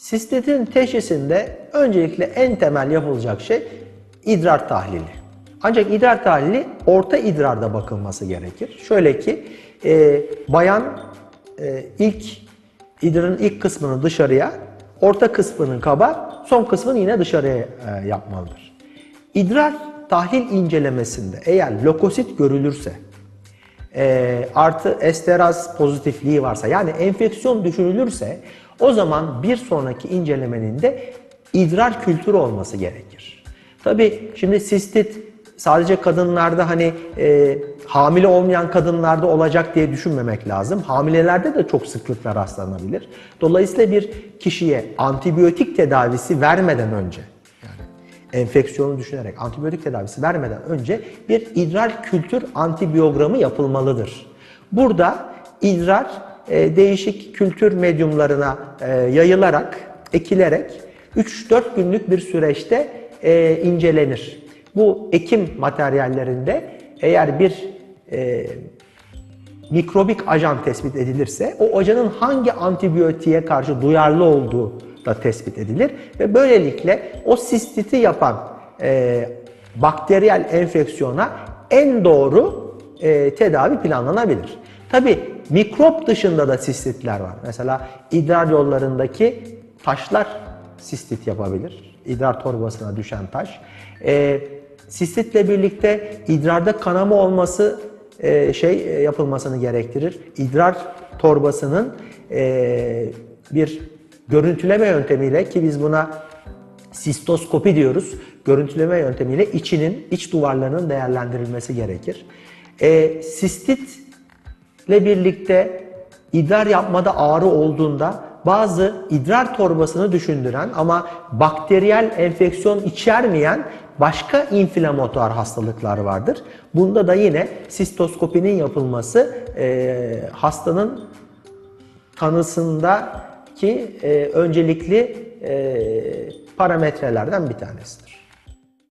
Sistitin teşhisinde öncelikle en temel yapılacak şey idrar tahlili. Ancak idrar tahlili orta idrarda bakılması gerekir. Şöyle ki e, bayan e, ilk idrarın ilk kısmını dışarıya, orta kısmının kaba, son kısmını yine dışarıya e, yapmalıdır. İdrar tahlil incelemesinde eğer lökosit görülürse, e, artı esteraz pozitifliği varsa yani enfeksiyon düşünülürse o zaman bir sonraki incelemenin de idrar kültürü olması gerekir. Tabi şimdi sistit sadece kadınlarda hani e, hamile olmayan kadınlarda olacak diye düşünmemek lazım. Hamilelerde de çok sıklıkla rastlanabilir. Dolayısıyla bir kişiye antibiyotik tedavisi vermeden önce enfeksiyonu düşünerek antibiyotik tedavisi vermeden önce bir idrar kültür antibiyogramı yapılmalıdır. Burada idrar e, değişik kültür medyumlarına e, yayılarak, ekilerek 3-4 günlük bir süreçte e, incelenir. Bu ekim materyallerinde eğer bir e, mikrobik ajan tespit edilirse o ajanın hangi antibiyotiğe karşı duyarlı olduğu da tespit edilir ve böylelikle o sistiti yapan e, bakteriyel enfeksiyona en doğru e, tedavi planlanabilir. Tabi mikrop dışında da sistitler var. Mesela idrar yollarındaki taşlar sistit yapabilir. İdrar torbasına düşen taş. E, sistitle birlikte idrarda kanama olması e, şey e, yapılmasını gerektirir. İdrar torbasının e, bir görüntüleme yöntemiyle ki biz buna sistoskopi diyoruz. Görüntüleme yöntemiyle içinin, iç duvarlarının değerlendirilmesi gerekir. E, sistitle birlikte idrar yapmada ağrı olduğunda bazı idrar torbasını düşündüren ama bakteriyel enfeksiyon içermeyen başka inflamatuar hastalıklar vardır. Bunda da yine sistoskopinin yapılması e, hastanın tanısındaki e, öncelikli e, parametrelerden bir tanesidir.